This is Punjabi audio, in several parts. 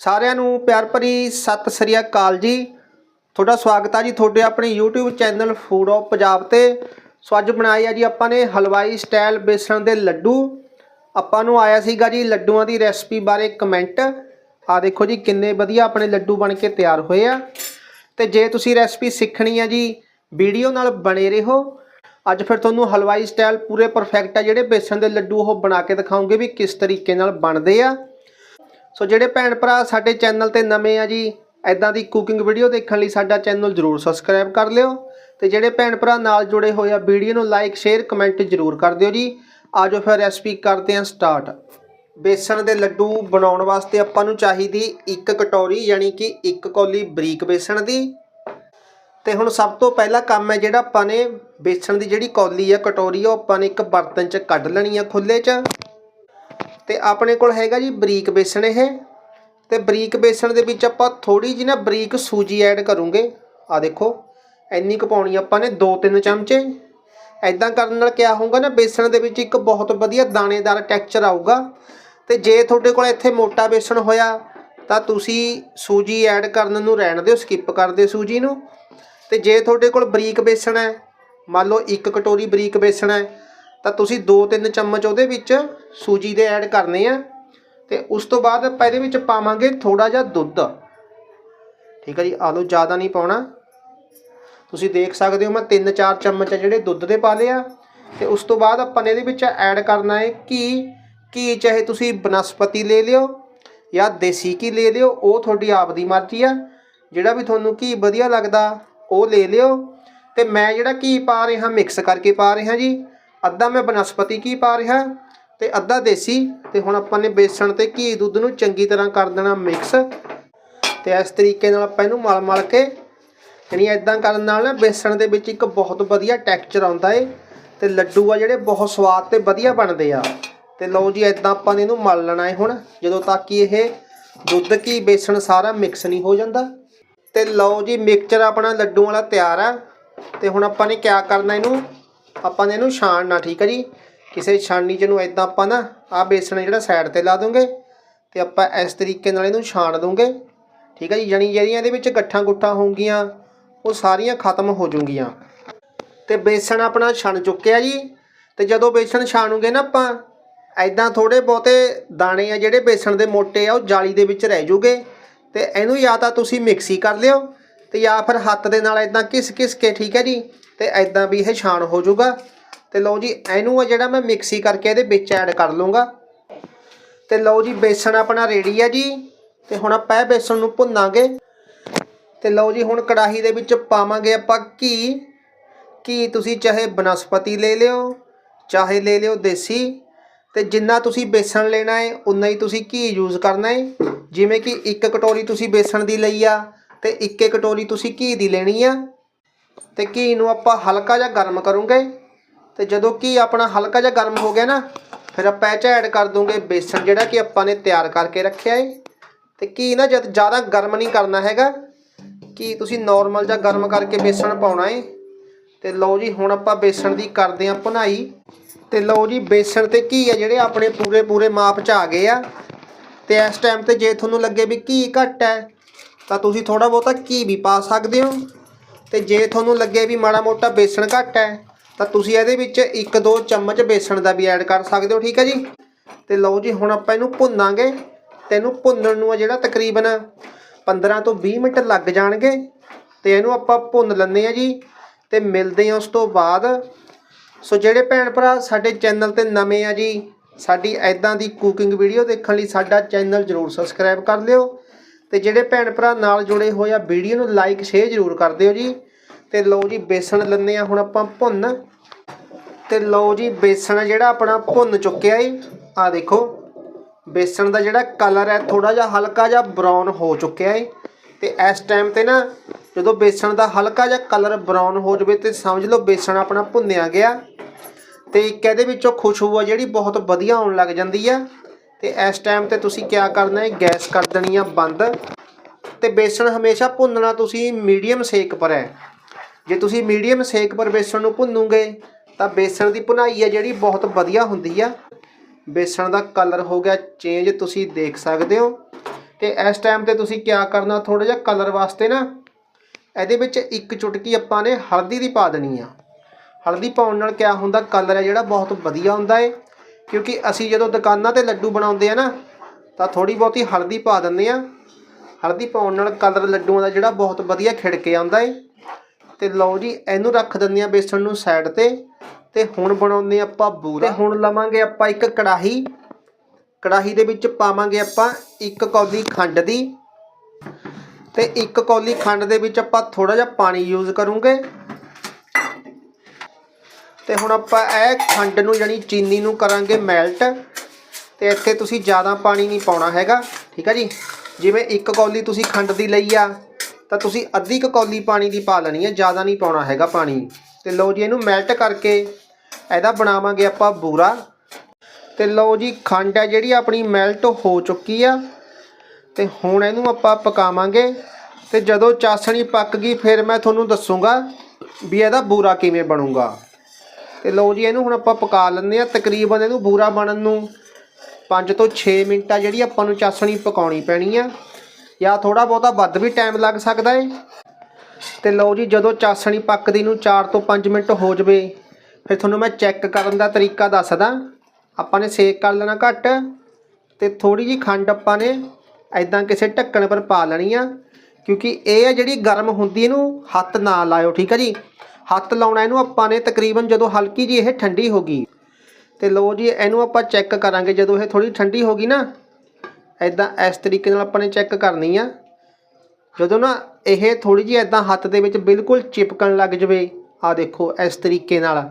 ਸਾਰਿਆਂ ਨੂੰ ਪਿਆਰ ਭਰੀ ਸਤਿ ਸ੍ਰੀ ਅਕਾਲ ਜੀ। ਤੁਹਾਡਾ ਸਵਾਗਤ ਹੈ ਜੀ ਤੁਹਾਡੇ ਆਪਣੇ YouTube channel food of Punjab ਤੇ। ਸੋ ਅੱਜ ਬਣਾਏ ਆ ਜੀ ਆਪਾਂ ਨੇ ਹਲਵਾਈ ਸਟਾਈਲ ਬੇਸਣ ਦੇ ਲੱਡੂ। ਆਪਾਂ ਨੂੰ ਆਇਆ ਸੀਗਾ ਜੀ ਲੱਡੂਆਂ ਦੀ ਰੈਸਪੀ ਬਾਰੇ ਕਮੈਂਟ। ਆ ਦੇਖੋ ਜੀ ਕਿੰਨੇ ਵਧੀਆ ਆਪਣੇ ਲੱਡੂ ਬਣ ਕੇ ਤਿਆਰ ਹੋਏ ਆ। ਤੇ ਜੇ ਤੁਸੀਂ ਰੈਸਪੀ ਸਿੱਖਣੀ ਆ ਜੀ, ਵੀਡੀਓ ਨਾਲ ਬਣੇ ਰਹੋ। ਅੱਜ ਫਿਰ ਤੁਹਾਨੂੰ ਹਲਵਾਈ ਸਟਾਈਲ ਪੂਰੇ ਪਰਫੈਕਟ ਆ। ਜਿਹੜੇ ਬੇਸਣ ਦੇ ਲੱਡੂ ਉਹ ਬਣਾ ਕੇ ਦਿਖਾਉਂਗੇ ਵੀ ਕਿਸ ਤਰੀਕੇ ਨਾਲ ਬਣਦੇ ਆ। ਸੋ ਜਿਹੜੇ ਭੈਣ ਭਰਾ ਸਾਡੇ ਚੈਨਲ ਤੇ ਨਵੇਂ ਆ ਜੀ ਐਦਾਂ ਦੀ ਕੁਕਿੰਗ ਵੀਡੀਓ ਦੇਖਣ ਲਈ ਸਾਡਾ ਚੈਨਲ ਜਰੂਰ ਸਬਸਕ੍ਰਾਈਬ ਕਰ ਲਿਓ ਤੇ ਜਿਹੜੇ ਭੈਣ ਭਰਾ ਨਾਲ ਜੁੜੇ ਹੋਏ ਆ, ਵੀਡੀਓ ਨੂੰ ਲਾਈਕ ਸ਼ੇਅਰ ਕਮੈਂਟ ਜਰੂਰ ਕਰ ਦਿਓ ਜੀ। ਆਜੋ ਫਿਰ ਰੈਸਪੀ ਕਰਦੇ ਹਾਂ ਸਟਾਰਟ ਬੇਸਣ ਦੇ ਲੱਡੂ ਬਣਾਉਣ ਵਾਸਤੇ ਆਪਾਂ ਨੂੰ ਚਾਹੀਦੀ ਇੱਕ ਕਟੋਰੀ, ਯਾਨੀ ਕਿ ਇੱਕ ਕੌਲੀ ਬਰੀਕ ਬੇਸਣ ਦੀ। ਤੇ ਹੁਣ ਸਭ ਤੋਂ ਪਹਿਲਾ ਕੰਮ ਹੈ ਜਿਹੜਾ ਆਪਾਂ ਨੇ ਬੇਸਣ ਦੀ ਜਿਹੜੀ ਕੌਲੀ ਆ, ਕਟੋਰੀ ਆ ਉਹ ਆਪਾਂ ਨੇ ਇੱਕ ਬਰਤਨ 'ਚ ਕੱਢ ਲੈਣੀ ਆ ਖੁੱਲੇ 'ਚ। ਤੇ ਆਪਣੇ ਕੋਲ ਹੈਗਾ ਜੀ ਬਰੀਕ ਬੇਸਣ ਇਹ। ਤੇ ਬਰੀਕ ਬੇਸਣ ਦੇ ਵਿੱਚ ਆਪਾਂ ਥੋੜੀ ਜਿਹੀ ਨਾ ਬਰੀਕ ਸੂਜੀ ਐਡ ਕਰੂੰਗੇ। ਆ ਦੇਖੋ, ਇੰਨੀ ਕੁ ਪਾਉਣੀ ਆਪਾਂ ਨੇ 2-3 ਚਮਚੇ। ਐਦਾਂ ਕਰਨ ਨਾਲ ਕਿਆ ਹੋਊਗਾ ਨਾ, ਬੇਸਣ ਦੇ ਵਿੱਚ ਇੱਕ ਬਹੁਤ ਵਧੀਆ ਦਾਣੇਦਾਰ ਟੈਕਸਚਰ ਆਊਗਾ। ਤੇ ਜੇ ਤੁਹਾਡੇ ਕੋਲ ਇੱਥੇ ਮੋਟਾ ਬੇਸਣ ਹੋਇਆ, ਤਾਂ ਤੁਸੀਂ ਸੂਜੀ ਐਡ ਕਰਨ ਨੂੰ ਰਹਿਣ ਦਿਓ, ਸਕਿਪ ਕਰ ਦਿਓ ਸੂਜੀ ਨੂੰ। ਤੇ ਜੇ ਤੁਹਾਡੇ ਕੋਲ ਬਰੀਕ ਬੇਸਣ ਹੈ, ਮੰਨ ਲਓ ਇੱਕ ਕਟੋਰੀ ਬਰੀਕ ਬੇਸਣ ਹੈ, ਤਾਂ ਤੁਸੀਂ 2-3 ਚਮਚ ਉਹਦੇ ਵਿੱਚ ਸੂਜੀ ਦੇ ਐਡ ਕਰਨੇ ਆ ਤੇ ਉਸ ਤੋਂ ਬਾਅਦ ਆਪਾਂ ਇਹਦੇ ਵਿੱਚ ਪਾਵਾਂਗੇ ਥੋੜਾ ਜਿਹਾ ਦੁੱਧ। ਠੀਕ ਹੈ ਜੀ ਆਲੂ ਜ਼ਿਆਦਾ ਨਹੀਂ ਪਾਉਣਾ। ਤੁਸੀਂ ਦੇਖ ਸਕਦੇ ਹੋ, ਮੈਂ 3-4 ਚਮਚ ਆ ਜਿਹੜੇ ਦੁੱਧ ਦੇ ਪਾ ਲਿਆ ਤੇ ਉਸ ਤੋਂ ਬਾਅਦ ਆਪਾਂ ਨੇ ਇਹਦੇ ਵਿੱਚ ਐਡ ਕਰਨਾ ਹੈ ਘੀ। ਘੀ ਚਾਹੇ ਤੁਸੀਂ ਬਨਸਪਤੀ ਲੈ ਲਿਓ ਜਾਂ ਦੇਸੀ ਘੀ ਲੈ ਲਿਓ, ਉਹ ਤੁਹਾਡੀ ਆਪ ਦੀ ਮਰਜ਼ੀ ਆ। ਜਿਹੜਾ ਵੀ ਤੁਹਾਨੂੰ ਘੀ ਵਧੀਆ ਲੱਗਦਾ, ਉਹ ਲੈ ਲਿਓ। ਤੇ ਮੈਂ ਜਿਹੜਾ ਘੀ ਪਾ ਰਿਹਾ, ਮਿਕਸ ਕਰਕੇ ਪਾ ਰਿਹਾ ਜੀ, ਅੱਧਾ ਮੈਂ ਬਨਸਪਤੀ ਘੀ ਪਾ ਰਿਹਾ। ਤੇ ਅੱਧਾ ਦੇਸੀ ਤੇ ਹੁਣ ਆਪਾਂ ਨੇ ਬੇਸਣ ਤੇ ਘੀ ਦੁੱਧ ਨੂੰ ਚੰਗੀ ਤਰ੍ਹਾਂ ਕਰ ਦੇਣਾ ਮਿਕਸ। ਤੇ ਇਸ ਤਰੀਕੇ ਨਾਲ ਆਪਾਂ ਇਹਨੂੰ ਮਲ ਮਲ ਕੇ ਯਾਨੀ ਇਦਾਂ ਕਰਨ ਨਾਲ ਨਾ ਬੇਸਣ ਦੇ ਵਿੱਚ ਇੱਕ ਬਹੁਤ ਵਧੀਆ ਟੈਕਸਚਰ ਆਉਂਦਾ ਏ ਤੇ ਲੱਡੂ ਆ ਜਿਹੜੇ ਬਹੁਤ ਸਵਾਦ ਤੇ ਵਧੀਆ ਬਣਦੇ ਆ। ਤੇ ਲਓ ਜੀ ਇਦਾਂ ਆਪਾਂ ਨੇ ਇਹਨੂੰ ਮਲ ਲੈਣਾ ਏ ਹੁਣ, ਜਦੋਂ ਤੱਕ ਕਿ ਇਹ ਦੁੱਧ, ਘੀ, ਬੇਸਣ ਸਾਰਾ ਮਿਕਸ ਨਹੀਂ ਹੋ ਜਾਂਦਾ। ਤੇ ਲਓ ਜੀ ਮਿਕਸਚਰ ਆਪਣਾ ਲੱਡੂ ਵਾਲਾ ਤਿਆਰ ਆ। ਤੇ ਹੁਣ ਆਪਾਂ ਨੇ ਕਿਆ ਕਰਨਾ ਇਹਨੂੰ? ਆਪਾਂ ਨੇ ਇਹਨੂੰ ਛਾਣਨਾ, ਠੀਕ ਹੈ ਜੀ? ਕਿਸੇ ਛਾਣਨੀ ਚ ਨੂੰ ਇਦਾਂ ਆਪਾਂ ਨਾ ਆ ਬੇਸਣ ਜਿਹੜਾ ਸਾਈਡ ਤੇ ਲਾ ਦੋਗੇ ਤੇ ਆਪਾਂ ਇਸ ਤਰੀਕੇ ਨਾਲ ਇਹਨੂੰ ਛਾਣ ਦੋਗੇ, ਠੀਕ ਹੈ ਜੀ? ਜਾਣੀ ਜਿਹੜੀਆਂ ਇਹਦੇ ਵਿੱਚ ਗੱਠਾਂ ਗੁੱਠਾਂ ਹੋਣਗੀਆਂ ਉਹ ਸਾਰੀਆਂ ਖਤਮ ਹੋ ਜੂਗੀਆਂ ਤੇ ਬੇਸਣ ਆਪਣਾ ਛਣ ਚੁੱਕਿਆ ਜੀ। ਤੇ ਜਦੋਂ ਬੇਸਣ ਛਾਣੂਗੇ ਨਾ ਆਪਾਂ ਐਦਾਂ ਥੋੜੇ ਬਹੁਤੇ ਦਾਣੇ ਆ ਜਿਹੜੇ ਬੇਸਣ ਦੇ ਮੋਟੇ ਆ, ਉਹ ਜਾਲੀ ਦੇ ਵਿੱਚ ਰਹਿ ਜੂਗੇ ਤੇ ਇਹਨੂੰ ਜਾਂ ਤਾਂ ਤੁਸੀਂ ਮਿਕਸੀ ਕਰ ਲਿਓ ਤੇ ਜਾਂ ਫਿਰ ਹੱਥ ਦੇ ਨਾਲ ਐਦਾਂ ਘਿਸ ਘਿਸ ਕੇ, ਠੀਕ ਹੈ ਜੀ? ਤੇ ਐਦਾਂ ਵੀ ਇਹ ਛਾਣ ਹੋ ਜਾਊਗਾ। ਤੇ ਲਓ ਜੀ, ਇਹਨੂੰ ਆ ਜਿਹੜਾ ਮੈਂ ਮਿਕਸੀ ਕਰਕੇ ਇਹਦੇ ਵਿੱਚ ਐਡ ਕਰ ਲੂੰਗਾ ਤੇ ਲਓ ਜੀ, ਬੇਸਣ ਆਪਣਾ ਰੈਡੀ ਆ ਜੀ। ਤੇ ਹੁਣ ਆਪਾਂ ਇਹ ਬੇਸਣ ਨੂੰ ਭੁੰਨਾਂਗੇ। ਤੇ ਲਓ ਜੀ, ਹੁਣ ਕੜਾਹੀ ਦੇ ਵਿੱਚ ਪਾਵਾਂਗੇ ਆਪਾਂ ਘੀ। ਘੀ ਤੁਸੀਂ ਚਾਹੇ ਬਨਸਪਤੀ ਲੈ ਲਿਓ, ਚਾਹੇ ਲੈ ਲਿਓ ਦੇਸੀ। ਤੇ ਜਿੰਨਾ ਤੁਸੀਂ ਬੇਸਣ ਲੈਣਾ ਹੈ ਉਨਾ ਹੀ ਤੁਸੀਂ ਘੀ ਯੂਜ਼ ਕਰਨਾ ਹੈ ਜਿਵੇਂ ਕਿ ਇੱਕ ਕਟੋਰੀ ਤੁਸੀਂ ਬੇਸਣ ਦੀ ਲਈ ਆ, ਤੇ ਇੱਕ ਕਟੋਰੀ ਤੁਸੀਂ ਘੀ ਦੀ ਲੈਣੀ ਆ। ਤੇ ਘੀ ਨੂੰ ਆਪਾਂ ਹਲਕਾ ਜਿਹਾ ਗਰਮ ਕਰੂੰਗੇ। ਤੇ ਜਦੋਂ ਘੀ ਆਪਣਾ ਹਲਕਾ ਜਿਹਾ ਗਰਮ ਹੋ ਗਿਆ ਨਾ, ਫਿਰ ਆਪਾਂ ਇਹ 'ਚ ਐਡ ਕਰ ਦੂੰਗੇ ਬੇਸਣ ਜਿਹੜਾ ਕਿ ਆਪਾਂ ਨੇ ਤਿਆਰ ਕਰਕੇ ਰੱਖਿਆ ਹੈ ਤੇ ਘੀ ਨਾ ਜਦ ਜ਼ਿਆਦਾ ਗਰਮ ਨਹੀਂ ਕਰਨਾ ਹੈਗਾ ਘੀ ਤੁਸੀਂ ਨਾਰਮਲ ਜਿਹਾ ਗਰਮ ਕਰਕੇ ਬੇਸਣ ਪਾਉਣਾ ਏ। ਤੇ ਲਓ ਜੀ, ਹੁਣ ਆਪਾਂ ਬੇਸਣ ਦੀ ਕਰਦੇ ਆਂ ਭੁਨਾਈ। ਤੇ ਲਓ ਜੀ ਬੇਸਣ ਤੇ ਘੀ ਆ, ਜਿਹੜੇ ਆਪਣੇ ਪੂਰੇ ਪੂਰੇ ਮਾਪ 'ਚ ਆ ਗਏ ਆ। ਤੇ ਇਸ ਟਾਈਮ ਤੇ ਜੇ ਤੁਹਾਨੂੰ ਲੱਗੇ ਵੀ ਘੀ ਘੱਟ ਹੈ, ਤਾਂ ਤੁਸੀਂ ਥੋੜਾ ਬਹੁਤਾ ਘੀ ਵੀ ਪਾ ਸਕਦੇ ਹੋ। ਤੇ ਜੇ ਤੁਹਾਨੂੰ ਲੱਗੇ ਵੀ ਮਾੜਾ ਮੋਟਾ ਬੇਸਣ ਘੱਟ ਹੈ ਤਾਂ ਤੁਸੀਂ ਇਹਦੇ ਵਿੱਚ 1-2 ਚਮਚ ਬੇਸਣ ਦਾ ਵੀ ਐਡ ਕਰ ਸਕਦੇ ਹੋ, ਠੀਕ ਹੈ ਜੀ? ਤੇ ਲਓ ਜੀ, ਹੁਣ ਆਪਾਂ ਇਹਨੂੰ ਭੁੰਨਾਂਗੇ। ਤੇ ਇਹਨੂੰ ਭੁੰਨਣ ਨੂੰ ਆ ਜਿਹੜਾ ਤਕਰੀਬਨ 15 ਤੋਂ 20 ਮਿੰਟ ਲੱਗ ਜਾਣਗੇ। ਤੇ ਇਹਨੂੰ ਆਪਾਂ ਭੁੰਨ ਲੈਂਦੇ ਆ ਜੀ। ਤੇ ਮਿਲਦੇ ਆ ਉਸ ਤੋਂ ਬਾਅਦ। ਸੋ ਜਿਹੜੇ ਭੈਣ ਭਰਾ ਸਾਡੇ ਚੈਨਲ ਤੇ ਨਵੇਂ ਆ ਜੀ, ਸਾਡੀ ਐਦਾਂ ਦੀ ਕੁਕਿੰਗ ਵੀਡੀਓ ਦੇਖਣ ਲਈ ਸਾਡਾ ਚੈਨਲ ਜਰੂਰ ਸਬਸਕ੍ਰਾਈਬ ਕਰ ਲਿਓ। ਤੇ ਜਿਹੜੇ ਭੈਣ ਭਰਾ ਨਾਲ ਜੁੜੇ ਹੋਏ ਆ, ਵੀਡੀਓ ਨੂੰ ਲਾਈਕ ਸ਼ੇਅਰ ਜਰੂਰ ਕਰ ਦਿਓ ਜੀ। ਤੇ ਲਓ ਜੀ ਬੇਸਣ ਲੈਂਦੇ ਆ ਹੁਣ ਆਪਾਂ ਭੁੰਨ। ਤੇ ਲਓ ਜੀ ਬੇਸਣ ਜਿਹੜਾ ਆਪਣਾ ਭੁੰਨ ਚੁੱਕਿਆ ਏ। ਆ ਦੇਖੋ, ਬੇਸਣ ਦਾ ਜਿਹੜਾ ਕਲਰ ਹੈ ਥੋੜਾ ਜਿਹਾ ਹਲਕਾ ਜਿਹਾ ਬਰਾਊਨ ਹੋ ਚੁੱਕਿਆ ਏ। ਤੇ ਇਸ ਟਾਈਮ ਤੇ ਨਾ ਜਦੋਂ ਬੇਸਣ ਦਾ ਹਲਕਾ ਜਿਹਾ ਕਲਰ ਬਰਾਊਨ ਹੋ ਜਾਵੇ ਤੇ ਸਮਝ ਲਓ ਬੇਸਣ ਆਪਣਾ ਭੁੰਨਿਆ ਗਿਆ। ਤੇ ਇੱਕ ਇਹਦੇ ਵਿੱਚੋਂ ਖੁਸ਼ਬੂ ਆ ਜਿਹੜੀ ਬਹੁਤ ਵਧੀਆ ਆਉਣ ਲੱਗ ਜਾਂਦੀ ਆ। ਤੇ ਇਸ ਟਾਈਮ ਤੇ ਤੁਸੀਂ ਕੀ ਕਰਨਾ ਹੈ ਗੈਸ ਕਰ ਦੇਣੀ ਆ ਬੰਦ। ਤੇ ਬੇਸਣ ਹਮੇਸ਼ਾ ਭੁੰਨਣਾ ਤੁਸੀਂ ਮੀਡੀਅਮ ਸੇਕ ਪਰ ਹੈ। ਜੇ ਤੁਸੀਂ ਮੀਡੀਅਮ ਸੇਕ ਪਰ ਬੇਸਣ ਨੂੰ ਭੁੰਨੂਗੇ, ਤਾਂ ਬੇਸਣ ਦੀ ਭੁਨਾਈ ਹੈ ਜਿਹੜੀ ਬਹੁਤ ਵਧੀਆ ਹੁੰਦੀ ਆ। ਬੇਸਣ ਦਾ ਕਲਰ ਹੋ ਗਿਆ ਚੇਂਜ, ਤੁਸੀਂ ਦੇਖ ਸਕਦੇ ਹੋ। ਤੇ ਇਸ ਟਾਈਮ ਤੇ ਤੁਸੀਂ ਕੀ ਕਰਨਾ ਥੋੜਾ ਜਿਹਾ ਕਲਰ ਵਾਸਤੇ ਨਾ, ਇਹਦੇ ਵਿੱਚ ਇੱਕ ਚੁਟਕੀ ਆਪਾਂ ਨੇ ਹਲਦੀ ਦੀ ਪਾ ਦੇਣੀ ਆ। ਹਲਦੀ ਪਾਉਣ ਨਾਲ ਕਿਆ ਹੁੰਦਾ, ਕਲਰ ਹੈ ਜਿਹੜਾ ਬਹੁਤ ਵਧੀਆ ਹੁੰਦਾ ਏ। ਕਿਉਂਕਿ ਅਸੀਂ ਜਦੋਂ ਦੁਕਾਨਾਂ ਤੇ ਲੱਡੂ ਬਣਾਉਂਦੇ ਆ ਨਾ, ਤਾਂ ਥੋੜੀ ਬਹੁਤੀ ਹਲਦੀ ਪਾ ਦਿੰਦੇ ਆ। ਹਲਦੀ ਪਾਉਣ ਨਾਲ ਕਲਰ ਲੱਡੂਆਂ ਦਾ ਜਿਹੜਾ ਬਹੁਤ ਵਧੀਆ ਖਿੜ ਕੇ ਆਉਂਦਾ ਏ। ਤੇ ਲਓ ਜੀ, ਇਹਨੂੰ ਰੱਖ ਦਿੰਦੇ ਆ ਬੇਸਣ ਨੂੰ ਸਾਈਡ ਤੇ ਤੇ ਹੁਣ ਬਣਾਉਂਦੇ ਆ ਆਪਾਂ ਬੂਰਾ। ਤੇ ਹੁਣ ਲਵਾਂਗੇ ਆਪਾਂ ਇੱਕ ਕੜਾਹੀ। ਕੜਾਹੀ ਦੇ ਵਿੱਚ ਪਾਵਾਂਗੇ ਆਪਾਂ ਇੱਕ ਕੌਲੀ ਖੰਡ ਦੀ। ਤੇ ਇੱਕ ਕੌਲੀ ਖੰਡ ਦੇ ਵਿੱਚ ਆਪਾਂ ਥੋੜਾ ਜਿਹਾ ਪਾਣੀ ਯੂਜ਼ ਕਰੂੰਗੇ। ਤੇ ਹੁਣ ਆਪਾਂ ਇਹ ਖੰਡ ਨੂੰ ਯਾਨੀ ਚੀਨੀ ਨੂੰ ਕਰਾਂਗੇ ਮੈਲਟ ਤੇ ਇੱਥੇ ਤੁਸੀਂ ਜ਼ਿਆਦਾ ਪਾਣੀ ਨਹੀਂ ਪਾਉਣਾ ਹੈਗਾ, ਠੀਕ ਆ ਜੀ? ਜਿਵੇਂ ਇੱਕ ਕੌਲੀ ਤੁਸੀਂ ਖੰਡ ਦੀ ਲਈ ਆ ਤਾਂ ਤੁਸੀਂ ਅੱਧੀ ਕੁ ਕੌਲੀ ਪਾਣੀ ਦੀ ਪਾ ਲੈਣੀ ਹੈ, ਜ਼ਿਆਦਾ ਨਹੀਂ ਪਾਉਣਾ ਹੈਗਾ ਪਾਣੀ। ਤੇ ਲਓ ਜੀ, ਇਹਨੂੰ ਮੈਲਟ ਕਰਕੇ ਇਹਦਾ ਬਣਾਵਾਂਗੇ ਆਪਾਂ ਬੂਰਾ। ਤੇ ਲਓ ਜੀ, ਖੰਡ ਹੈ ਜਿਹੜੀ ਆਪਣੀ ਮੈਲਟ ਹੋ ਚੁੱਕੀ ਆ। ਤੇ ਹੁਣ ਇਹਨੂੰ ਆਪਾਂ ਪਕਾਵਾਂਗੇ। ਤੇ ਜਦੋਂ ਚਾਸਣੀ ਪੱਕ ਗਈ, ਫਿਰ ਮੈਂ ਤੁਹਾਨੂੰ ਦੱਸੂਗਾ ਵੀ ਇਹਦਾ ਬੂਰਾ ਕਿਵੇਂ ਬਣੂਗਾ। ਤੇ ਲਓ ਜੀ, ਇਹਨੂੰ ਹੁਣ ਆਪਾਂ ਪਕਾ ਲੈਂਦੇ ਆ ਤਕਰੀਬਨ ਇਹਨੂੰ ਬੂਰਾ ਬਣਨ ਨੂੰ 5 ਤੋਂ 6 ਮਿੰਟ ਆ ਜਿਹੜੀ ਆਪਾਂ ਨੂੰ ਚਾਸਣੀ ਪਕਾਉਣੀ ਪੈਣੀ ਆ। ਜਾਂ ਥੋੜਾ ਬਹੁਤਾ ਵੱਧ ਵੀ ਟਾਈਮ ਲੱਗ ਸਕਦਾ ਏ? ਤੇ ਲਓ ਜੀ, ਜਦੋਂ ਚਾਸਣੀ ਪੱਕਦੀ ਨੂੰ 4 ਤੋਂ 5 ਮਿੰਟ ਹੋ ਜਵੇ, ਫਿਰ ਤੁਹਾਨੂੰ ਮੈਂ ਚੈੱਕ ਕਰਨ ਦਾ ਤਰੀਕਾ ਦੱਸਦਾ। ਆਪਾਂ ਨੇ ਸੇਕ ਕਰ ਲੈਣਾ ਘੱਟ, ਤੇ ਥੋੜੀ ਜੀ ਖੰਡ ਆਪਾਂ ਨੇ ਐਦਾਂ ਕਿਸੇ ਢੱਕਣ ਪਰ ਪਾ ਲੈਣੀ ਆ, ਕਿਉਂਕਿ ਇਹ ਆ ਜਿਹੜੀ ਗਰਮ ਹੁੰਦੀ ਇਹਨੂੰ ਹੱਥ ਨਾ ਲਾਇਓ, ਠੀਕ ਆ ਜੀ? ਹੱਥ ਲਾਉਣਾ ਇਹਨੂੰ ਆਪਾਂ ਨੇ ਤਕਰੀਬਨ ਜਦੋਂ ਹਲਕੀ ਜੀ ਇਹ ਠੰਡੀ ਹੋ ਗਈ। ਤੇ ਲਓ ਜੀ, ਇਹਨੂੰ ਆਪਾਂ ਚੈੱਕ ਕਰਾਂਗੇ, ਜਦੋਂ ਇਹ ਥੋੜੀ ਠੰਡੀ ਹੋ ਗਈ ਨਾ ਐਦਾਂ ਇਸ ਤਰੀਕੇ ਨਾਲ ਆਪਾਂ ਨੇ ਚੈੱਕ ਕਰਨੀ ਆ। ਜਦੋਂ ਨਾ ਇਹ ਥੋੜੀ ਜਿਹੀ ਐਦਾਂ ਹੱਥ ਦੇ ਵਿੱਚ ਬਿਲਕੁਲ ਚਿਪਕਣ ਲੱਗ ਜਵੇ, ਆ ਦੇਖੋ ਇਸ ਤਰੀਕੇ ਨਾਲ।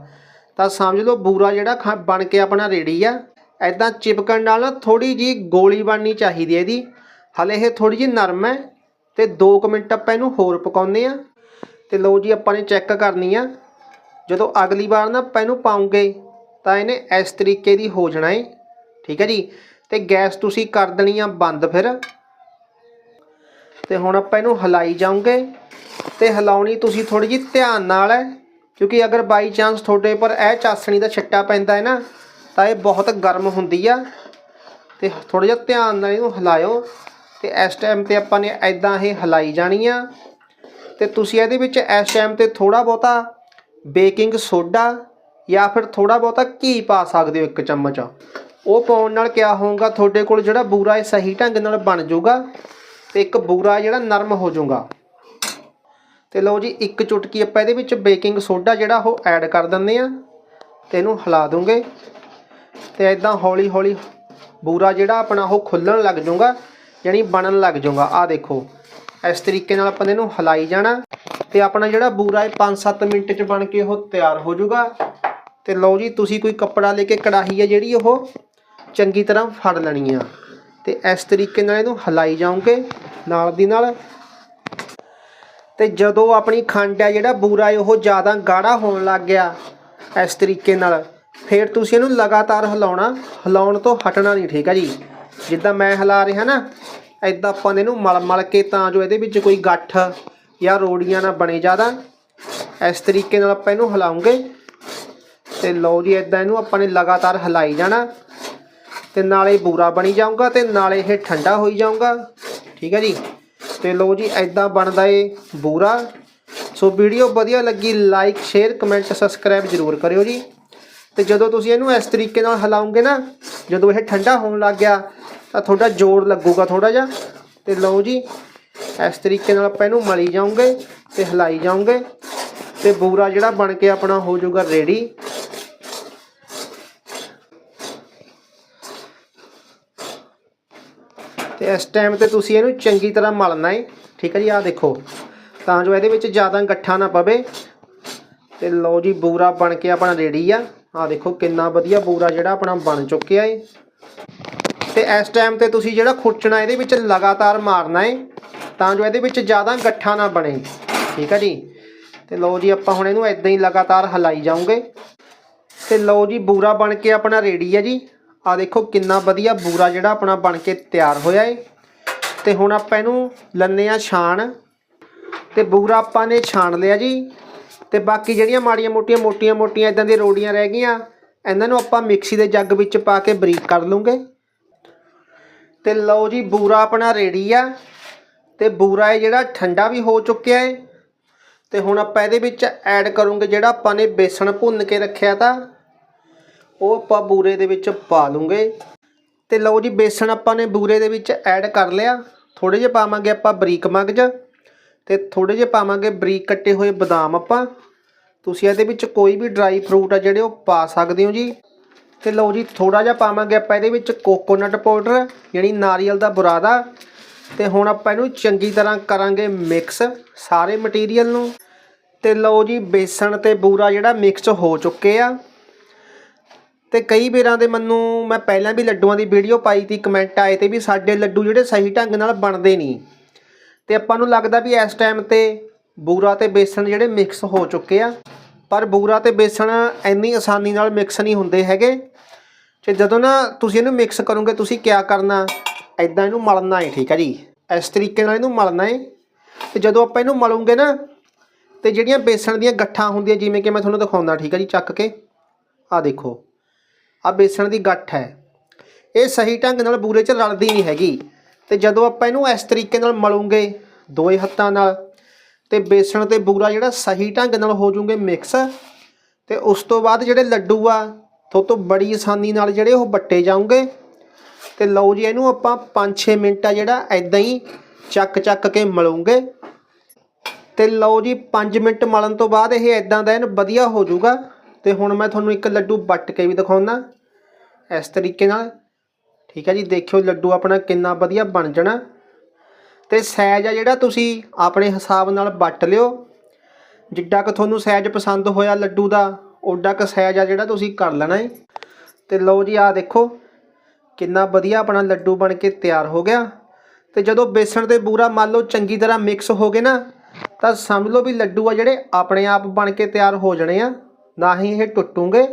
ਤਾਂ ਸਮਝ ਲਓ ਬੂਰਾ ਜਿਹੜਾ ਖਾ- ਬਣ ਕੇ ਆਪਣਾ ਰੈਡੀ ਆ। ਐਦਾਂ ਚਿਪਕਣ ਨਾਲ ਨਾ ਥੋੜੀ ਜੀ ਗੋਲੀ ਬਣਨੀ ਚਾਹੀਦੀ ਹੈ ਇਹਦੀ। ਹਲੇ ਇਹ ਥੋੜੀ ਜੀ ਨਰਮ ਹੈ ਤੇ 2 ਮਿੰਟ ਆਪਾਂ ਇਹਨੂੰ ਹੋਰ ਪਕਾਉਂਦੇ ਆ। ਤੇ ਲਓ ਜੀ ਆਪਾਂ ਨੇ ਚੈੱਕ ਕਰਨੀ ਆ। ਜਦੋਂ ਅਗਲੀ ਵਾਰ ਨਾ ਆਪਾਂ ਇਹਨੂੰ ਪਾਉਂਗੇ, ਤਾਂ ਇਹਨੇ ਇਸ ਤਰੀਕੇ ਦੀ ਹੋ ਜਾਣਾ ਏ। ਠੀਕ ਹੈ ਜੀ? ਤੇ ਗੈਸ ਤੁਸੀਂ ਕਰ ਦੇਣੀ ਆ ਬੰਦ ਫਿਰ। ਤੇ ਹੁਣ ਆਪਾਂ ਇਹਨੂੰ ਹਿਲਾਈ ਜਾਉਂਗੇ ਤੇ ਹਿਲਾਉਣੀ ਤੁਸੀਂ ਥੋੜੀ ਜਿਹੀ ਧਿਆਨ ਨਾਲ ਹੈ, ਕਿਉਂਕਿ ਅਗਰ ਬਾਈ ਚਾਂਸ ਤੁਹਾਡੇ ਪਰ ਇਹ ਚਾਸਣੀ ਦਾ ਛਿੱਟਾ ਪੈਂਦਾ ਹੈ ਨਾ, ਤਾਂ ਇਹ ਬਹੁਤ ਗਰਮ ਹੁੰਦੀ ਆ। ਤੇ ਥੋੜਾ ਜਿਹਾ ਧਿਆਨ ਨਾਲ ਇਹਨੂੰ ਹਿਲਾਇਓ। ਤੇ ਇਸ ਟਾਈਮ ਤੇ ਆਪਾਂ ਨੇ ਐਦਾਂ ਇਹ ਹਿਲਾਈ ਜਾਣੀ ਆ। ਤੇ ਤੁਸੀਂ ਇਹਦੇ ਵਿੱਚ ਇਸ ਟਾਈਮ ਤੇ ਥੋੜਾ ਬਹੁਤਾ ਬੇਕਿੰਗ ਸੋਡਾ ਜਾਂ ਫਿਰ ਥੋੜਾ ਬਹੁਤਾ ਘੀ ਪਾ ਸਕਦੇ ਹੋ ਇੱਕ ਚਮਚ। ਉਹ ਪਾਉਣ ਨਾਲ ਕਿਆ ਹੋਊਗਾ? ਤੁਹਾਡੇ ਕੋਲ ਜਿਹੜਾ ਬੂਰਾ ਇਹ ਸਹੀ ਢੰਗ ਨਾਲ ਬਣ ਜਾਊਗਾ ਤੇ ਇੱਕ ਬੂਰਾ ਜਿਹੜਾ ਨਰਮ ਹੋ ਜਾਊਗਾ। ਤੇ ਲਓ ਜੀ, ਇੱਕ ਚੁਟਕੀ ਆਪਾਂ ਇਹਦੇ ਵਿੱਚ ਬੇਕਿੰਗ ਸੋਡਾ ਜਿਹੜਾ ਉਹ ਐਡ ਕਰ ਦਿੰਦੇ ਆ ਤੇ ਇਹਨੂੰ ਹਿਲਾ ਦੂੰਗੇ। ਤੇ ਐਦਾਂ ਹੌਲੀ ਹੌਲੀ ਬੂਰਾ ਜਿਹੜਾ ਆਪਣਾ ਉਹ ਖੁੱਲਣ ਲੱਗ ਜਾਊਗਾ, ਯਾਨੀ ਬਣਨ ਲੱਗ ਜਾਊਗਾ। ਆ ਦੇਖੋ, ਇਸ ਤਰੀਕੇ ਨਾਲ ਆਪਾਂ ਨੇ ਇਹਨੂੰ ਹਿਲਾਈ ਜਾਣਾ ਤੇ ਆਪਣਾ ਜਿਹੜਾ ਬੂਰਾ ਇਹ 5-7 ਮਿੰਟ ਚ ਬਣ ਕੇ ਉਹ ਤਿਆਰ ਹੋ ਜਾਊਗਾ। ਤੇ ਲਓ ਜੀ, ਤੁਸੀਂ ਕੋਈ ਕੱਪੜਾ ਲੈ ਕੇ ਕੜਾਹੀ ਹੈ ਜਿਹੜੀ ਉਹ ਚੰਗੀ ਤਰ੍ਹਾਂ ਫੜ ਲੈਣੀ ਆ ਤੇ ਇਸ ਤਰੀਕੇ ਨਾਲ ਇਹਨੂੰ ਹਿਲਾਈ ਜਾਓਗੇ ਨਾਲ ਦੀ ਨਾਲ। ਤੇ ਜਦੋਂ ਆਪਣੀ ਖੰਡ ਹੈ ਜਿਹੜਾ ਬੂਰਾ ਹੈ, ਉਹ ਜ਼ਿਆਦਾ ਗਾੜਾ ਹੋਣ ਲੱਗ ਗਿਆ ਇਸ ਤਰੀਕੇ ਨਾਲ, ਫਿਰ ਤੁਸੀਂ ਇਹਨੂੰ ਲਗਾਤਾਰ ਹਿਲਾਉਣਾ, ਹਿਲਾਉਣ ਤੋਂ ਹਟਣਾ ਨਹੀਂ, ਠੀਕ ਹੈ ਜੀ? ਜਿੱਦਾਂ ਮੈਂ ਹਿਲਾ ਰਿਹਾ ਨਾ ਐਦਾਂ ਆਪਾਂ ਨੇ ਇਹਨੂੰ ਮਲ ਮਲ ਕੇ ਤਾਂ ਜੋ ਇਹਦੇ ਵਿੱਚ ਕੋਈ ਗੱਠ ਜਾਂ ਰੋੜੀਆਂ ਨਾ ਬਣੇ ਜ਼ਿਆਦਾ। ਇਸ ਤਰੀਕੇ ਨਾਲ ਆਪਾਂ ਇਹਨੂੰ ਹਿਲਾਉਂਗੇ। ਤੇ ਲਓ ਜੀ ਇਦਾਂ ਇਹਨੂੰ ਆਪਾਂ ਨੇ ਲਗਾਤਾਰ ਹਿਲਾਈ ਜਾਣਾ। ਤੇ ਨਾਲੇ ਬੂਰਾ ਬਣੀ ਜਾਊਗਾ ਤੇ ਨਾਲੇ ਇਹ ਠੰਡਾ ਹੋਈ ਜਾਊਗਾ। ਠੀਕ ਹੈ ਜੀ? ਤੇ ਲਓ ਜੀ ਇਦਾਂ ਬਣਦਾ ਏ ਬੂਰਾ। ਸੋ ਵੀਡੀਓ ਵਧੀਆ ਲੱਗੀ ਲਾਈਕ ਸ਼ੇਅਰ ਕਮੈਂਟ ਸਬਸਕ੍ਰਾਈਬ ਜ਼ਰੂਰ ਕਰਿਓ ਜੀ। ਤੇ ਜਦੋਂ ਤੁਸੀਂ ਇਹਨੂੰ ਇਸ ਤਰੀਕੇ ਨਾਲ ਹਿਲਾਓਗੇ ਨਾ, ਜਦੋਂ ਇਹ ਠੰਡਾ ਹੋਣ ਲੱਗ ਗਿਆ, ਤਾਂ ਤੁਹਾਡਾ ਜ਼ੋਰ ਲੱਗੂਗਾ ਥੋੜਾ ਜਿਹਾ। ਤੇ ਲਓ ਜੀ, ਇਸ ਤਰੀਕੇ ਨਾਲ ਆਪਾਂ ਇਹਨੂੰ ਮਲੀ ਜਾਉਂਗੇ ਤੇ ਹਿਲਾਈ ਜਾਉਂਗੇ ਤੇ ਬੂਰਾ ਜਿਹੜਾ ਬਣ ਕੇ ਆਪਣਾ ਹੋ ਜਾਊਗਾ ਰੈਡੀ ਤੇ ਇਸ ਟਾਈਮ ਤੇ ਤੁਸੀਂ ਇਹਨੂੰ ਚੰਗੀ ਤਰ੍ਹਾਂ ਮਲਣਾ ਹੈ ਠੀਕ ਹੈ ਜੀ, ਆਹ ਦੇਖੋ। ਤਾਂ ਜੋ ਇਹਦੇ ਵਿੱਚ ਜ਼ਿਆਦਾ ਗੱਠਾ ਨਾ ਪਵੇ। ਤੇ ਲਓ ਜੀ, ਬੂਰਾ ਬਣ ਕੇ ਆਪਣਾ ਰੈਡੀ ਆ। ਆਹ ਦੇਖੋ, ਕਿੰਨਾ ਵਧੀਆ ਬੂਰਾ ਜਿਹੜਾ ਆਪਣਾ ਬਣ ਚੁੱਕਿਆ ਏ। ਤੇ ਇਸ ਟਾਈਮ ਤੇ ਤੁਸੀਂ ਜਿਹੜਾ ਖੁਰਚਣਾ ਇਹਦੇ ਵਿੱਚ ਲਗਾਤਾਰ ਮਾਰਨਾ ਏ, ਤਾਂ ਜੋ ਇਹਦੇ ਵਿੱਚ ਜ਼ਿਆਦਾ ਗੱਠਾ ਨਾ ਬਣੇ। ਠੀਕ ਹੈ ਜੀ। ਤੇ ਲਓ ਜੀ, ਆਪਾਂ ਹੁਣ ਇਹਨੂੰ ਇਦਾਂ ਹੀ ਲਗਾਤਾਰ ਹਿਲਾਈ ਜਾਵਾਂਗੇ ਤੇ ਲਓ ਜੀ, ਬੂਰਾ ਬਣ ਕੇ ਆਪਣਾ ਰੈਡੀ ਆ ਜੀ। ਆ ਦੇਖੋ ਕਿੰਨਾ ਵਧੀਆ ਬੂਰਾ ਜਿਹੜਾ ਆਪਣਾ ਬਣ ਕੇ ਤਿਆਰ ਹੋਇਆ ਏ। ਤੇ ਹੁਣ ਆਪਾਂ ਇਹਨੂੰ ਲੰਨੇ ਆ ਛਾਣ। ਤੇ ਬੂਰਾ ਆਪਾਂ ਨੇ ਛਾਣ ਲਿਆ ਜੀ। ਤੇ ਬਾਕੀ ਜਿਹੜੀਆਂ ਮਾੜੀਆਂ ਮੋਟੀਆਂ ਮੋਟੀਆਂ ਮੋਟੀਆਂ ਇਦਾਂ ਦੀਆਂ ਰੋੜੀਆਂ ਰਹਿ ਗਈਆਂ, ਇਹਨਾਂ ਨੂੰ ਆਪਾਂ ਮਿਕਸੀ ਦੇ ਜੱਗ ਵਿੱਚ ਪਾ ਕੇ ਬਰੀਕ ਕਰ ਲੂੰਗੇ। ਤੇ ਲਓ ਜੀ ਬੂਰਾ ਆਪਣਾ ਰੈਡੀ ਆ। ਤੇ ਬੂਰਾ ਇਹ ਜਿਹੜਾ ਠੰਡਾ ਵੀ ਹੋ ਚੁੱਕਿਆ ਹੈ ਤੇ ਹੁਣ ਆਪਾਂ ਇਹਦੇ ਵਿੱਚ ਐਡ ਕਰੂੰਗੇ ਜਿਹੜਾ ਆਪਾਂ ਨੇ ਬੇਸਣ ਭੁੰਨ ਕੇ ਰੱਖਿਆ ਤਾਂ। ਉਹ ਆਪਾਂ ਬੂਰੇ ਦੇ ਵਿੱਚ ਪਾ ਲੂੰਗੇ। ਤੇ ਲਓ ਜੀ, ਬੇਸਣ ਆਪਾਂ ਨੇ ਬੂਰੇ ਦੇ ਵਿੱਚ ਐਡ ਕਰ ਲਿਆ। ਥੋੜੇ ਜਿਹੇ ਪਾਵਾਂਗੇ ਆਪਾਂ ਬਰੀਕ ਮਗਜ। ਤੇ ਥੋੜੇ ਜਿਹੇ ਪਾਵਾਂਗੇ ਬਰੀਕ ਕੱਟੇ ਹੋਏ ਬਦਾਮ ਆਪਾਂ। ਤੁਸੀਂ ਇਹਦੇ ਵਿੱਚ ਕੋਈ ਵੀ ਡਰਾਈ ਫਰੂਟ ਆ ਜਿਹੜੇ ਉਹ ਪਾ ਸਕਦੇ ਹੋ ਜੀ। ਤੇ ਲਓ ਜੀ ਥੋੜਾ ਜਿਹਾ ਪਾਵਾਂਗੇ ਆਪਾਂ ਇਹਦੇ ਵਿੱਚ ਕੋਕੋਨਟ ਪਾਊਡਰ ਯਾਨੀ ਨਾਰੀਅਲ ਦਾ ਬੁਰਾਦਾ। ਤੇ ਹੁਣ ਆਪਾਂ ਇਹਨੂੰ ਚੰਗੀ ਤਰ੍ਹਾਂ ਕਰਾਂਗੇ ਮਿਕਸ ਸਾਰੇ ਮਟੀਰੀਅਲ ਨੂੰ। ਤੇ ਲਓ ਜੀ, ਬੇਸਣ ਤੇ ਬੂਰਾ ਜਿਹੜਾ ਮਿਕਸ ਹੋ ਚੁੱਕੇ ਆ। ਤੇ ਕਈ ਵਾਰਾਂ ਦੇ ਮੈਨੂੰ ਮੈਂ ਪਹਿਲਾਂ ਵੀ ਲੱਡੂਆਂ ਦੀ ਵੀਡੀਓ ਪਾਈ ਤੀ ਕਮੈਂਟ ਆਏ ਤੇ ਵੀ ਸਾਡੇ ਲੱਡੂ ਜਿਹੜੇ ਸਹੀ ਢੰਗ ਨਾਲ ਬਣਦੇ ਨਹੀਂ। ਤੇ ਆਪਾਂ ਨੂੰ ਲੱਗਦਾ ਵੀ ਇਸ ਟਾਈਮ ਤੇ ਬੂਰਾ ਤੇ ਬੇਸਣ ਜਿਹੜੇ ਮਿਕਸ ਹੋ ਚੁੱਕੇ ਆ, ਪਰ ਬੂਰਾ ਤੇ ਬੇਸਣ ਇੰਨੀ ਆਸਾਨੀ ਨਾਲ ਮਿਕਸ ਨਹੀਂ ਹੁੰਦੇ ਹੈਗੇ। ਤੇ ਜਦੋਂ ਨਾ ਤੁਸੀਂ ਇਹਨੂੰ ਮਿਕਸ ਕਰੋਗੇ, ਤੁਸੀਂ ਕਿਆ ਕਰਨਾ? ਐਦਾਂ ਇਹਨੂੰ ਮਲਣਾ ਹੈ ਠੀਕ ਹੈ ਜੀ। ਇਸ ਤਰੀਕੇ ਨਾਲ ਇਹਨੂੰ ਮਲਣਾ ਹੈ ਤੇ ਜਦੋਂ ਆਪਾਂ ਇਹਨੂੰ ਮਲੂਗੇ ਨਾ, ਤੇ ਜਿਹੜੀਆਂ ਬੇਸਣ ਦੀਆਂ ਗੱਠਾਂ ਹੁੰਦੀਆਂ, ਜਿਵੇਂ ਕਿ ਮੈਂ ਤੁਹਾਨੂੰ ਦਿਖਾਉਂਦਾ, ਠੀਕ ਹੈ ਜੀ, ਚੱਕ ਕੇ। ਆਹ ਦੇਖੋ। ਆ ਬੇਸਣ ਦੀ ਗੱਠ ਹੈ। ਇਹ ਸਹੀ ਢੰਗ ਨਾਲ ਬੂਰੇ 'ਚ ਰਲਦੀ ਨਹੀਂ ਹੈਗੀ। ਤੇ ਜਦੋਂ ਆਪਾਂ ਇਹਨੂੰ ਇਸ ਤਰੀਕੇ ਨਾਲ ਮਲੂਗੇ ਦੋਏ ਹੱਥਾਂ ਨਾਲ, ਤੇ ਬੇਸਣ ਤੇ ਬੂਰਾ ਜਿਹੜਾ ਸਹੀ ਢੰਗ ਨਾਲ ਹੋ ਜੂਗੇ ਮਿਕਸ, ਤੇ ਉਸ ਤੋਂ ਬਾਅਦ ਜਿਹੜੇ ਲੱਡੂ ਆ ਥੋ ਤੋਂ ਬੜੀ ਆਸਾਨੀ ਨਾਲ ਜਿਹੜੇ ਉਹ ਵੱਟੇ ਜਾਉਂਗੇ ਤੇ ਲਓ ਜੀ, ਇਹਨੂੰ ਆਪਾਂ 5-6 ਮਿੰਟ ਆ ਜਿਹੜਾ ਐਦਾਂ ਹੀ ਚੱਕ ਚੱਕ ਕੇ ਮਲੂਗੇ। ਤੇ ਲਓ ਜੀ 5 ਮਿੰਟ ਮਲਣ ਤੋਂ ਬਾਅਦ ਇਹ ਐਦਾਂ ਦਾ ਐਨ ਵਧੀਆ ਹੋ ਜਾਊਗਾ ਤੇ ਹੁਣ ਮੈਂ ਤੁਹਾਨੂੰ ਇੱਕ ਲੱਡੂ ਵੱਟ ਕੇ ਵੀ ਦਿਖਾਉਣਾ ਇਸ ਤਰੀਕੇ ਨਾਲ। ਠੀਕ ਹੈ ਜੀ, ਦੇਖਿਓ ਲੱਡੂ ਆਪਣਾ ਕਿੰਨਾ ਵਧੀਆ ਬਣ ਜਾਣਾ। ਤੇ ਸਾਈਜ਼ ਆ ਜਿਹੜਾ ਤੁਸੀਂ ਆਪਣੇ ਹਿਸਾਬ ਨਾਲ ਵੱਟ ਲਿਓ। ਜਿੱਡਾ ਕੁ ਤੁਹਾਨੂੰ ਸਾਈਜ਼ ਪਸੰਦ ਹੋਇਆ ਲੱਡੂ ਦਾ, ਓਡਾ ਕੁ ਸਾਈਜ਼ ਆ ਜਿਹੜਾ ਤੁਸੀਂ ਕਰ ਲੈਣਾ ਹੈ ਤੇ ਲਓ ਜੀ, ਆਹ ਦੇਖੋ, ਕਿੰਨਾ ਵਧੀਆ ਆਪਣਾ ਲੱਡੂ ਬਣ ਕੇ ਤਿਆਰ ਹੋ ਗਿਆ। ਤੇ ਜਦੋਂ ਬੇਸਣ ਤੇ ਬੂਰਾ ਮੰਨ ਲਓ ਚੰਗੀ ਤਰ੍ਹਾਂ ਮਿਕਸ ਹੋ ਗਏ ਨਾ, ਤਾਂ ਸਮਝ ਲਓ ਵੀ ਲੱਡੂ ਆ ਜਿਹੜੇ ਆਪਣੇ ਆਪ ਬਣ ਕੇ ਤਿਆਰ ਹੋ ਜਾਣੇ ਆ। ਨਾ ਹੀ ਇਹ ਟੁੱਟੂਗੇ।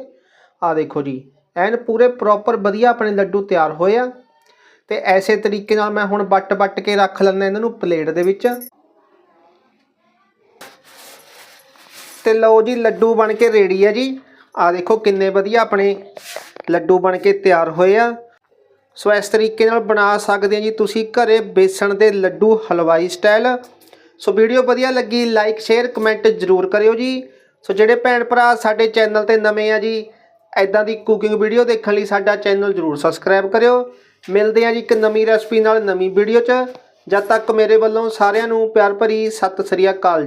ਆ ਦੇਖੋ ਜੀ, ਐਨ ਪੂਰੇ ਪ੍ਰੋਪਰ ਵਧੀਆ ਆਪਣੇ ਲੱਡੂ ਤਿਆਰ ਹੋਏ ਆ। ਤੇ ਐਸੇ ਤਰੀਕੇ ਨਾਲ ਮੈਂ ਹੁਣ ਵੱਟ ਵੱਟ ਕੇ ਰੱਖ ਲੈਂਦਾ ਇਹਨਾਂ ਨੂੰ ਪਲੇਟ ਦੇ ਵਿੱਚ। ਤੇ ਲਓ ਜੀ, ਲੱਡੂ ਬਣ ਕੇ ਰੈਡੀ ਆ ਜੀ। ਆ ਦੇਖੋ ਕਿੰਨੇ ਵਧੀਆ ਆਪਣੇ ਲੱਡੂ ਬਣ ਕੇ ਤਿਆਰ ਹੋਏ ਆ। ਸੋ ਇਸ ਤਰੀਕੇ ਨਾਲ ਬਣਾ ਸਕਦੇ ਆ ਜੀ ਤੁਸੀਂ ਘਰੇ ਬੇਸਣ ਦੇ ਲੱਡੂ ਹਲਵਾਈ ਸਟਾਈਲ। ਸੋ ਵੀਡੀਓ ਵਧੀਆ ਲੱਗੀ ਲਾਈਕ ਸ਼ੇਅਰ ਕਮੈਂਟ ਜ਼ਰੂਰ ਕਰਿਓ ਜੀ। ਸੋ ਜਿਹੜੇ ਭੈਣ ਭਰਾ ਸਾਡੇ ਚੈਨਲ ਤੇ ਨਵੇਂ ਆ ਜੀ ਐਦਾਂ ਦੀ ਕੁਕਿੰਗ ਵੀਡੀਓ ਦੇਖਣ ਲਈ ਸਾਡਾ ਚੈਨਲ ਜ਼ਰੂਰ ਸਬਸਕ੍ਰਾਈਬ ਕਰਿਓ। ਮਿਲਦੇ ਆ ਜੀ ਇੱਕ ਨਵੀਂ ਰੈਸਪੀ ਨਾਲ ਨਵੀਂ ਵੀਡੀਓ 'ਚ। ਜਦ ਤੱਕ ਮੇਰੇ ਵੱਲੋਂ ਸਾਰਿਆਂ ਨੂੰ ਪਿਆਰ ਭਰੀ ਸਤਿ ਸ੍ਰੀ ਅਕਾਲ ਜੀ।